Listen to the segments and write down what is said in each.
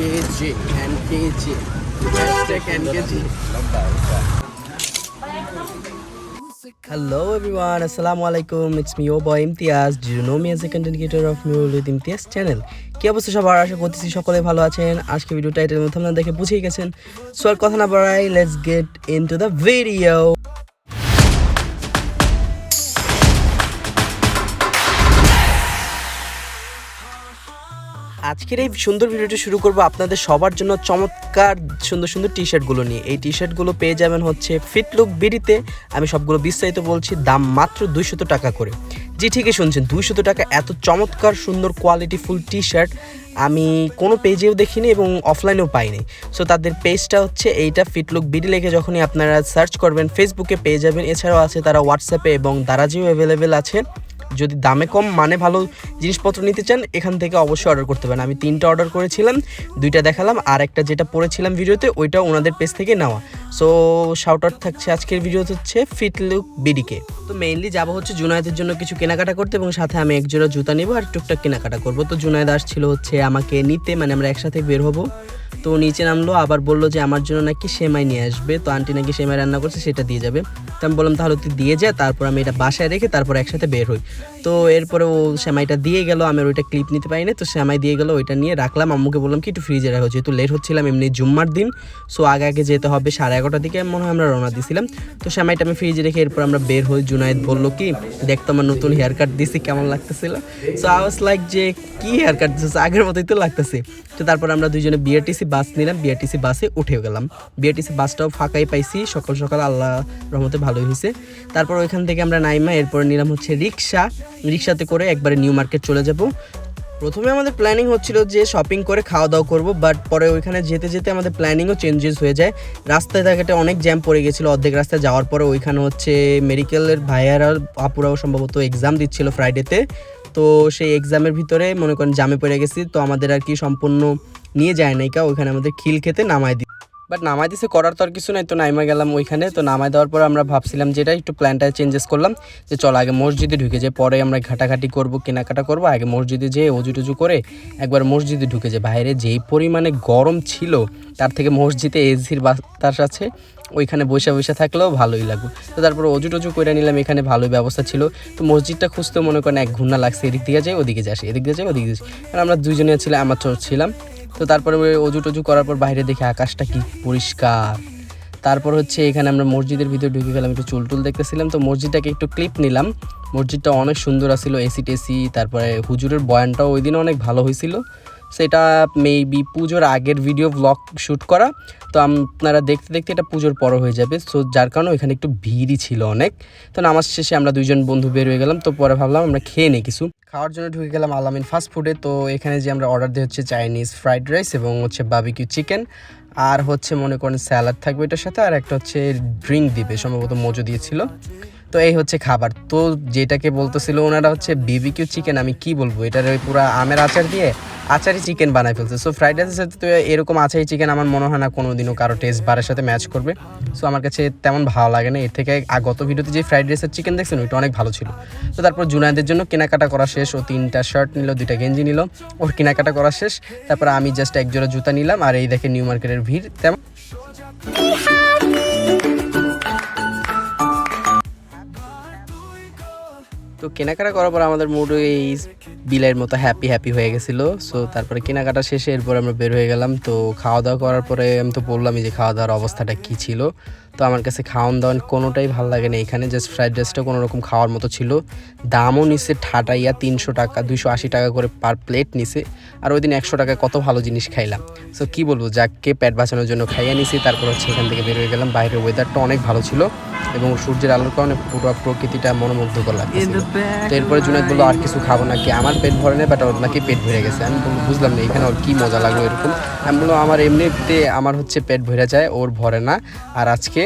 NKG NKG hashtag everyone, Assalamu alaikum. It's me, your boy Imtiaz. Do you know me as a content creator of Mule with Imtiaz channel? কি অবস্থা সবার আশা করতেছি সকলে ভালো আছেন আজকে ভিডিও টাইটেলের মধ্যে আপনারা দেখে বুঝেই গেছেন সো আর কথা না বাড়াই let's get into the video আজকের এই সুন্দর ভিডিওটি শুরু করব আপনাদের সবার জন্য চমৎকার সুন্দর সুন্দর টি শার্টগুলো নিয়ে। এই টি শার্টগুলো পেয়ে যাবেন হচ্ছে ফিটলুক বিডিতে। আমি সবগুলো বিস্তারিত বলছি, দাম মাত্র দুইশত টাকা করে। জি, ঠিকই শুনছেন, দুইশত টাকা, এত চমৎকার সুন্দর কোয়ালিটি ফুল টি শার্ট আমি কোনো পেজেও দেখিনি এবং অফলাইনেও পাইনি। সো তাদের পেজটা হচ্ছে এইটা ফিটলুক বিডি লেখে যখনই আপনারা সার্চ করবেন ফেসবুকে পেয়ে যাবেন। এছাড়াও আছে তারা হোয়াটসঅ্যাপে এবং দারাজিও অ্যাভেলেবেল আছে। যদি দামে কম মানে ভালো জিনিসপত্র নিতে চান, এখান থেকে অবশ্যই অর্ডার করতে পারেন। আমি তিনটা অর্ডার করেছিলাম, দুইটা দেখালাম, আর একটা যেটা পড়েছিলাম ভিডিওতে, ওইটা ওনাদের পেজ থেকে নেওয়া। সো শাউট আউট থাকছে আজকের ভিডিওতে হচ্ছে ফিটলুক বিডিকে তো মেইনলি যাব হচ্ছে জুনায়েদের জন্য কিছু কেনাকাটা করতে এবং সাথে আমি এক জোড়া জুতা নিবো আর টুকটাক কেনাকাটা করব। তো জুনায়েদ আসছিল হচ্ছে আমাকে নিতে মানে আমরা একসাথে বের হব। তো নিচে নামলো, আবার বলল যে আমার জন্য নাকি সেমাই নিয়ে আসবে। তো আন্টি নাকি সেমাই রান্না করছে, সেটা দিয়ে যাবে। তো আমি বললাম, তাহলে তুই দিয়ে যা, তারপর আমি এটা বাসায় রেখে তারপর একসাথে বের হই। তো এরপরে ও সেমাইটা দিয়ে গেল, আমি ওইটা ক্লিপ নিতে পারিনি তো সেমাই দিয়ে গেল, ওইটা নিয়ে রাখলাম। আম্মুকে বললাম কি, একটু ফ্রিজে রাখো, যেহেতু লেট হচ্ছিলাম, এমনি জুম্মার দিন। সো আগে আগে যেতে হবে, সাড়ে এগারোটার দিকে মনে হয় আমরা রওনা দিয়েছিলাম তো সেমাইটা আমি ফ্রিজে রেখে এরপর আমরা বের হই। জুনায়েদ বলল কি দেখতো আমার নতুন হেয়ার কাট দিছি, কেমন লাগতেছিল? সো আই ওয়াজ লাইক যে, কি হেয়ার কাট দিচ্ছে আগের মতোই তো লাগতেছে। তো তারপর আমরা দুইজনে বিআরটিসি বাস নিলাম বিআরটিসি বাসে উঠে গেলাম। বিআরটিসি বাসটাও ফাঁকাই পাইছি, সকাল সকাল আল্লাহ রহমতে ভালোই হয়েছে তারপর ওইখান থেকে আমরা নাইমা, এরপর নিলাম হচ্ছে রিক্সা রিক্সাতে করে একবারে নিউ মার্কেট চলে যাব। প্রথমে আমাদের প্ল্যানিং হচ্ছিল যে শপিং করে খাওয়া দাওয়া করব বাট পরে ওইখানে যেতে যেতে আমাদের প্ল্যানিংও চেঞ্জেস হয়ে যায়। রাস্তায় থাকাটা অনেক জ্যাম পড়ে গেছিল, অর্ধেক রাস্তায় যাওয়ার পরে ওইখানে হচ্ছে মেডিকেলের ভাইয়ারা, আপুরাও সম্ভবত এক্সাম দিচ্ছিল ফ্রাইডেতে তো সেই এক্সামের ভিতরে মনে করেন জামে পড়ে গেছি, তো আমাদের আর কি সম্পূর্ণ নিয়ে যায় নাইকা ওইখানে আমাদের খিল খেতে নামায় দিই বাট নামাই দিছে করার তো আর কিছু নাই। তো নাইমা গেলাম ওইখানে। তো নামাই দেওয়ার পর আমরা ভাবছিলাম যেটা একটু প্ল্যানটা চেঞ্জেস করলাম। যে চল আগে মসজিদে ঢুকে যাই। পরে আমরা ঘাটাঘাটি করব, কেনাকাটা করব। আগে মসজিদে যেয়ে অজু টুজু করে একবার মসজিদে ঢুকে যাই। বাইরে যেই পরিমাণে গরম ছিল, তার থেকে মসজিদে এসির বাতাস আছে, ওইখানে বসে বসে থাকলেও ভালোই লাগবে। তো তারপর অজু টজু করে নিলাম, এখানে ভালোই ব্যবস্থা ছিল। তো মসজিদটা খুঁজতে মনে করেন এক ঘণ্টা লাগছে, এদিক দিয়ে যাই, ওদিকে যাই এদিক দিয়ে যাই, ওদিকে যাই কারণ আমরা দুজনে ছিলাম, আমার ছিলাম। তো তারপরে অজু টজু করার পর বাইরে দেখি আকাশটা কি পরিষ্কার। তারপর হচ্ছে এখানে আমরা মসজিদের ভিতরে ঢুকে গেলাম, একটু চুল টুল দেখতেছিলাম। তো মসজিদটাকে একটু ক্লিপ নিলাম। মসজিদটা অনেক সুন্দর আসছিল এসি টেসি তারপরে হুজুরের বয়ানটাও ওই দিন অনেক ভালো হয়েছিল। সেটা মেবি পুজোর আগের ভিডিও ব্লগ শ্যুট করা। তো আপনারা দেখতে দেখতে এটা পুজোর পর হয়ে যাবে। সো যার কারণে ওইখানে একটু ভিড়ই ছিল অনেক। তো নামাজ শেষে আমরা দুইজন বন্ধু বের হয়ে গেলাম। তো পরে ভাবলাম আমরা খেয়ে নিই কিছু। খাওয়ার জন্য ঢুকে গেলাম আলামিন ফাস্ট ফুডে তো এখানে যে আমরা অর্ডার দিয়ে হচ্ছে চাইনিজ ফ্রাইড রাইস এবং হচ্ছে বাবিকিউ চিকেন আর হচ্ছে মনে করেন স্যালাড থাকবে এটার সাথে। আর একটা হচ্ছে ড্রিঙ্ক দিবে, সম্ভবত মজু দিয়েছিল। তো এই হচ্ছে খাবার। তো যেটাকে বলতেছিল ওনারা হচ্ছে বিবিকিউ চিকেন আমি কি বলব? এটার ওই পুরো আমের আচার দিয়ে আচারি চিকেন বানায় ফেলছে। সো ফ্রাইড রাইসের সাথে তো এরকম আচারি চিকেন আমার মনে হয় না কোনো দিনও কারও টেস্ট বারের সাথে ম্যাচ করবে। সো আমার কাছে তেমন ভালো লাগে না। এর থেকে গত ভিডিওতে যে ফ্রাইড রাইসের চিকেন দেখছেন, ওইটা অনেক ভালো ছিল। তো তারপর জুনায়দের জন্য কেনাকাটা করা শেষ। ও তিনটা শার্ট নিল, দুইটা গেঞ্জি নিল। ওর কেনাকাটা করা শেষ। তারপর আমি জাস্ট এক জোড়া জুতা নিলাম। আর এই দেখে নিউ মার্কেটের ভিড়। তেমন তো কেনাকাটা করার পর আমাদের মুড এই বিলের মতো হ্যাপি হ্যাপি হয়ে গেছিল। সো তারপরে কেনাকাটা শেষে এরপর আমরা বের হয়ে গেলাম। তো খাওয়া দাওয়া করার পরে আমি তো বললামই যে খাওয়া দাওয়ার অবস্থাটা কী ছিল। তো আমার কাছে খাওয়ান দাওয়ান কোনোটাই ভালো লাগে না এখানে। জাস্ট ফ্রাইড রাইসটা কোনো রকম খাওয়ার মতো ছিল। দামও নিছে ঠাটাইয়া তিনশো টাকা দুইশো আশি টাকা করে পার প্লেট নিছে। আর ওই দিন একশো টাকায় কত ভালো জিনিস খাইলাম। সো কী বলব যাকে পেট বাঁচানোর জন্য খাইয়ে নিছি। তারপর হচ্ছে এখান থেকে বের হয়ে গেলাম। বাইরের ওয়েদারটা অনেক ভালো ছিল এবং সূর্যের আলোর কারণে পুরো প্রকৃতিটা মনোমুগ্ধকর লাগছিল তো এরপরে জুনাইদ বলল আর কিছু খাব নাকি? আমার পেট ভরে নেই বাট ওর নাকি পেট ভরে গেছে। আমি বুঝলাম না, এখানে ওর কী মজা লাগল এরকম? আমি বললাম, আমার এমনিতে আমার হচ্ছে পেট ভরে যায়, ওর ভরে না। আর আজকে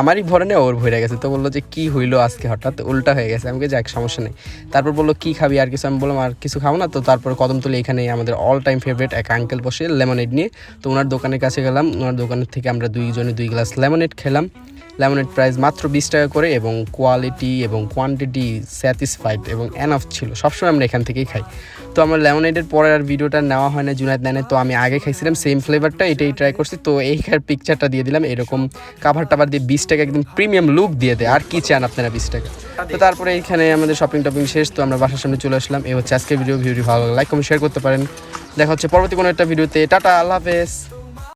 আমারই ভরে নেই ওর ভরে গেছে। তো বলল যে, কী হইল আজকে হঠাৎ? উল্টা হয়ে গেছে। আমাকে যাক, সমস্যা নেই। তারপর বলল, কী খাবি? আর কিছু আমি বললাম, আর কিছু খাব না। তো তারপর কদম কদমতলি এখানে আমাদের অল টাইম ফেভারিট এক আঙ্কেল বসে লেমনেড নিয়ে। তো ওনার দোকানের কাছে গেলাম। ওনার দোকানের থেকে আমরা দুইজনে দুই গ্লাস লেমনেড খেলাম। লেমনেড প্রাইস মাত্র বিশ টাকা করে এবং কোয়ালিটি এবং কোয়ান্টিটি স্যাটিসফাইড এবং এনাফ ছিল। সবসময় আমরা এখান থেকেই খাই। তো আমার লেমনেডের পরে আর ভিডিওটা নেওয়া হয় না জুনাইদ নাইনে। তো আমি আগে খাইছিলাম সেম ফ্লেভারটা এটাই ট্রাই করছি। তো এইখার পিকচারটা দিয়ে দিলাম। এরকম কাভার টাভার দিয়ে বিশ টাকা একদম প্রিমিয়াম লুক দিয়ে দেয়। আর কি চান আপনারা বিশ টাকা? তো তারপরে এখানে আমাদের শপিং টপিং শেষ। তো আমরা বাসার সামনে চলে আসলাম। এই হচ্ছে আজকের ভিডিও ভিডিও ভালো লাগে লাইক কমেন্ট শেয়ার করতে পারেন। দেখা হচ্ছে পরবর্তী কোনো একটা ভিডিওতে টাটা, আল্লাহ হাফেজ।